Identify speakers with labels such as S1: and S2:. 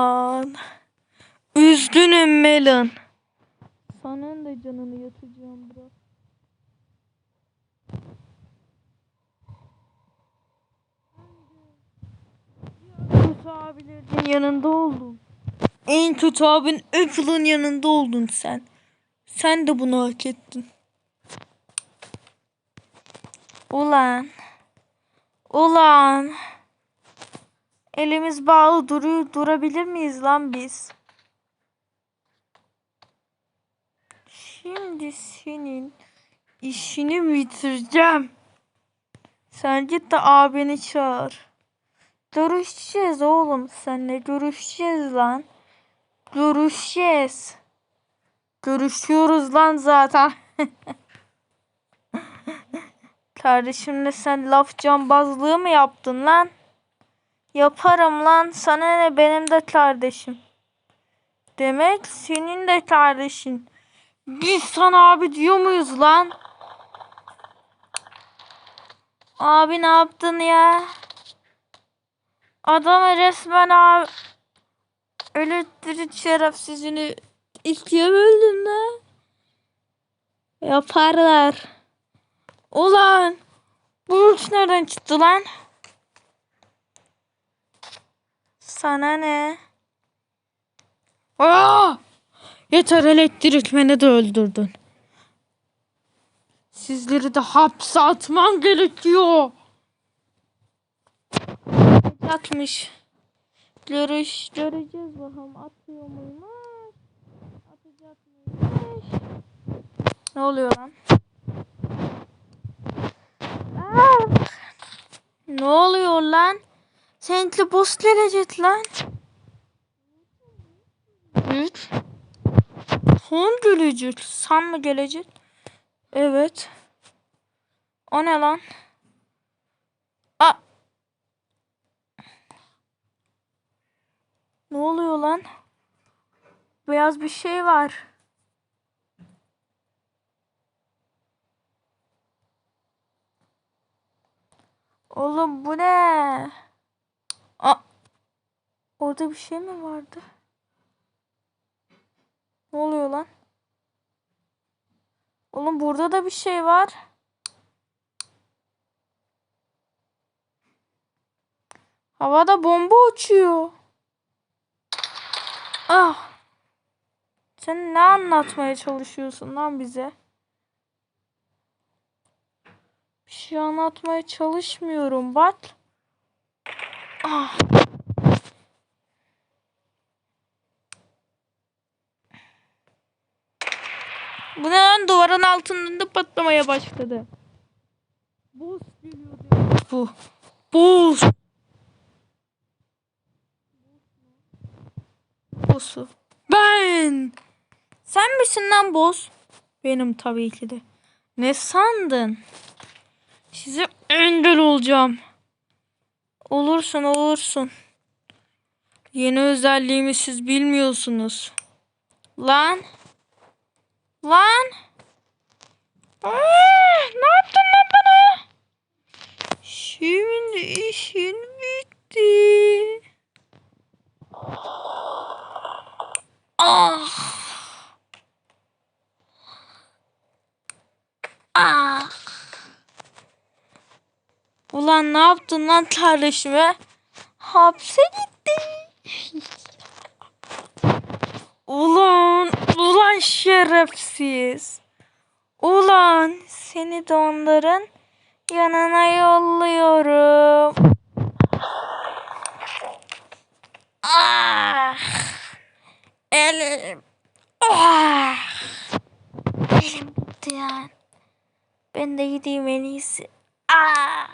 S1: Lan. Üzgünüm Melon. Senin de canını yatacağım. Kötü abilerin yanında oldun. En kötü abin Apple'ın yanında oldun sen. Sen de bunu hak ettin. Ulan. Ulan. Elimiz bağlı duruyor. Durabilir miyiz lan biz? Şimdi senin işini bitireceğim. Sen git de abini çağır. Görüşeceğiz oğlum seninle. Görüşeceğiz lan. Görüşeceğiz. Görüşüyoruz lan zaten. Kardeşimle sen laf cambazlığı mı yaptın lan? Yaparım lan. Sana ne benim de kardeşim. Demek senin de kardeşin. Biz sana abi diyor muyuz lan? Abi ne yaptın ya? Adamı resmen abi elektrik şerefsizini ikiye böldün de. Yaparlar. Ulan bu üç nereden çıktı lan? Sana ne? Aa! Yeter elektrik beni de öldürdün. Sizleri de hapse atman gerekiyor. Atmış. Görüş, göreceğiz bakalım atıyor muymuş? Atacak mıymış? Ne oluyor lan? Aa! Ne oluyor lan? Seninle boss gelecek lan. Evet. Son gelecek. San mı gelecek? Evet. O ne lan? A Ne oluyor lan? Beyaz bir şey var. Oğlum bu ne? Orada bir şey mi vardı? Ne oluyor lan? Oğlum burada da bir şey var. Havada bomba uçuyor. Ah. Sen ne anlatmaya çalışıyorsun lan bize? Bir şey anlatmaya çalışmıyorum bak. Ah. Bu ne lan duvarın altında patlamaya başladı. Boss geliyor bu. Boss. Boss'u. Ben. Sen misin lan boss? Benim tabii ki de. Ne sandın? Size engel olacağım. Olursun olursun. Yeni özelliğimi siz bilmiyorsunuz. Lan. Lan. Aa, ne yaptın lan bana? Şimdi işin bitti. Ah. Ah. Ulan ne yaptın lan kardeşime? Hapse gitti. Ulan, ulan şerefsiz. Ulan seni de onların yanına yolluyorum. Ah. Elim. Ah. Elim bitti. Ben de gideyim en iyisi. Ah.